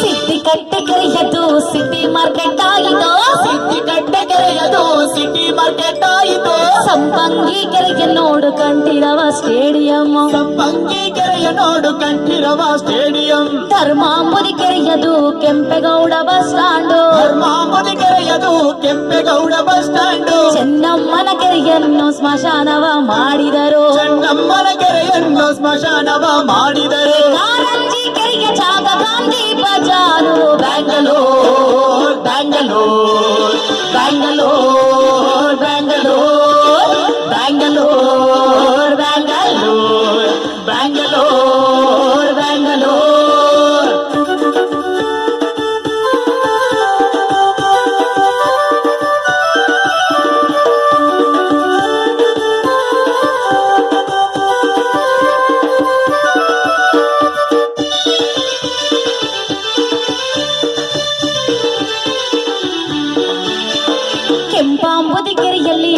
ಸಿದ್ದಿ ಕಟ್ಟೆ ಕೆರೆಯದು city market ಆಯಿತು. ಸಿದ್ದಿ ಕಟ್ಟೆ ಕೆರೆಯದು ಸಿಟಿ ಮಾರ್ಕೆಟ್ ಆಯಿತು. ಸಂಪಂಗಿ ಕೆರೆಗೆ ನೋಡು ಕಂಠಿರವ ಸ್ಟೇಡಿಯಂ. ಸಂಪಂಗಿ ಕೆರೆಯ ನೋಡು ಕಂಠಿರವ ಸ್ಟೇಡಿಯಂ. ಧರ್ಮಾಂಬುದಿ ಕೆರೆಯದು ಕೆಂಪೇಗೌಡ ಬಸ್ ಸ್ಟಾಂಡು ಧರ್ಮಾಂಬುದಿ ಕೆರೆಯದು ಕೆಂಪೇಗೌಡ ಬಸ್ ಸ್ಟ್ಯಾಂಡು. ಚೆನ್ನಮ್ಮನ ಕೆರೆಯನ್ನು ಸ್ಮಶಾನವ ಮಾಡಿದರು. ಚೆನ್ನಮ್ಮನ ಕೆರೆಯನ್ನು ಸ್ಮಶಾನವ ಮಾಡಿದರು. ಕಾರಂಜಿ जाग गांधी बाजार बैंगलोर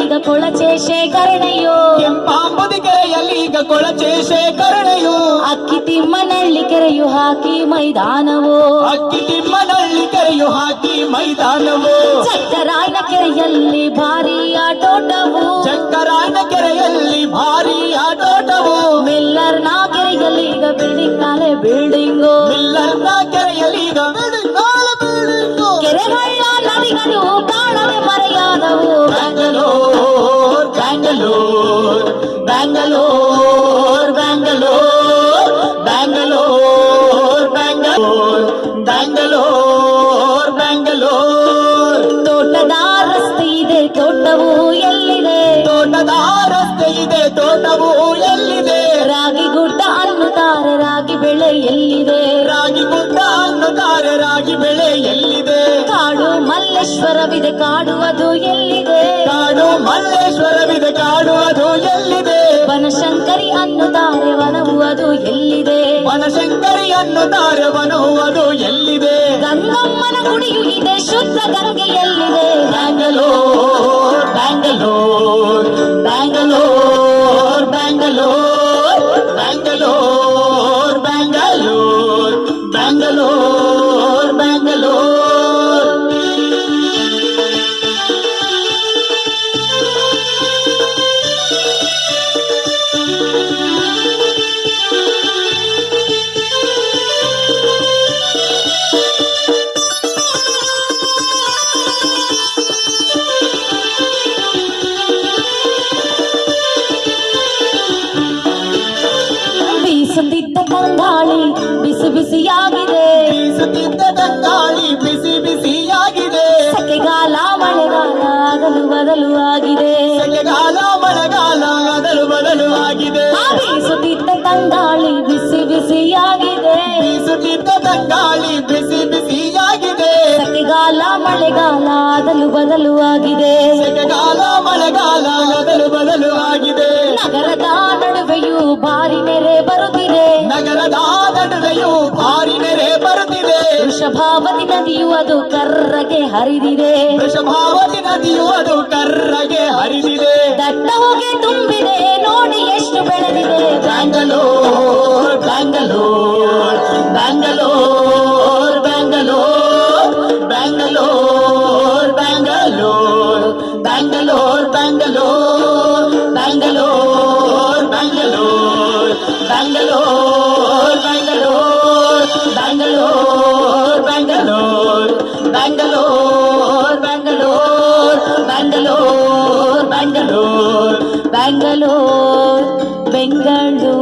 ಈಗ ಕೊಳಚೆ ಶೇಖರಣೆಯು ಕೆಂಪಾಂಬುದಿ ಕೆರೆಯಲ್ಲಿ ಈಗ ಕೊಳಚೆ ಶೇಖರಣೆಯು ಅಕ್ಕಿ ತಿಮ್ಮನಹಳ್ಳಿ ಕೆರೆಯು ಹಾಕಿ ಮೈದಾನವು ಅಕ್ಕಿ ತಿಮ್ಮನಹಳ್ಳಿ ಕೆರೆಯು ಹಾಕಿ ಮೈದಾನವು ಚಕ್ಕರಾಯನ ಕೆರೆಯಲ್ಲಿ ಭಾರಿ ಆಟೋಟವು ಚಕ್ಕರಾಯನ ಕೆರೆಯಲ್ಲಿ ಭಾರಿ ಆಟೋಟವು ಮಿಲ್ಲರ್ನ ಕೆರೆಯಲ್ಲಿ ಈಗ ಬಿಲ್ಡಿಂಗ್ ನಾಲೆ ಬಿಲ್ಡಿಂಗು ಎಲ್ಲಿದೆ? ತೋಟದ ರಸ್ತೆ ಇದೆ ತೋಟವು ಎಲ್ಲಿದೆ? ರಾಗಿ ಗುಡ್ಡ ಅನ್ನುತ್ತಾರೆ ರಾಗಿ ಬೆಳೆ ಎಲ್ಲಿದೆ? ರಾಗಿ ಗುಡ್ಡ ಅನ್ನುತ್ತಾರೆ ರಾಗಿ ಬೆಳೆ ಎಲ್ಲಿದೆ? ಕಾಡು ಮಲ್ಲೇಶ್ವರವಿದೆ ಕಾಡು ಅದು ಎಲ್ಲಿದೆ? ಕಾಡು ಮಲ್ಲೇಶ್ವರವಿದೆ ಕಾಡು ಅದು ಎಲ್ಲಿದೆ? ಬನಶಂಕರಿ ಅನ್ನುತ್ತಾರೆ ವನವು ಅದು ಎಲ್ಲಿದೆ? ವನಶಂಕರಿ ಅನ್ನುತ್ತಾರೆ ವನವು ಅದು ಎಲ್ಲಿದೆ? ಗಂಗಮ್ಮನ ಗುಡಿಯು ಇದೆ ಶುದ್ಧ ಗಂಗೆ ಎಲ್ಲಿದೆ தக்காளி பிசி பிசியாಗಿದೆ ಸುತ್ತಿದ್ದ ತಕ್ಕಾಳಿ ಬಿಸಿ ಬಿಸಿಯಾಗಿದೆ ಸೆಕೆಗಾಲ ಮಳೆಗಾಲ ಅದಲು ಬದಲು ಆಗಿದೆ ಸೆಕೆಗಾಲ ಮಳೆಗಾಲ ಅದಲು ಬದಲು ಆಗಿದೆ ಬೀಸುತ್ತಿದ್ದ ತಂದ ಬದಲು ಆಗಿದೆ ಸೆಕೆಗಾಲ ಮಳೆಗಾಲ ಅದಲು ಬದಲು ಆಗಿದೆ ನಗರದ ನಡುವೆಯೂ ಭಾರಿ ನೆರೆ ಬರುತ್ತಿದೆ. ನಗರದ ನಡುವೆಯೂ ಭಾರಿ ನೆರೆ ಬರುತ್ತಿದೆ. ವೃಷಭಾವತಿ ನದಿಯು ಅದು ಕರ್ರಗೆ ಹರಿದಿದೆ. ವೃಷಭಾವತಿ ನದಿಯು ಅದು ಕರ್ರಗೆ ಹರಿದಿದೆ. ದಟ್ಟವಾಗಿ ಹೊಗೆ ಬ್ಯಾಂಗಲೋರ್ ಬೆಂಗಳೂರು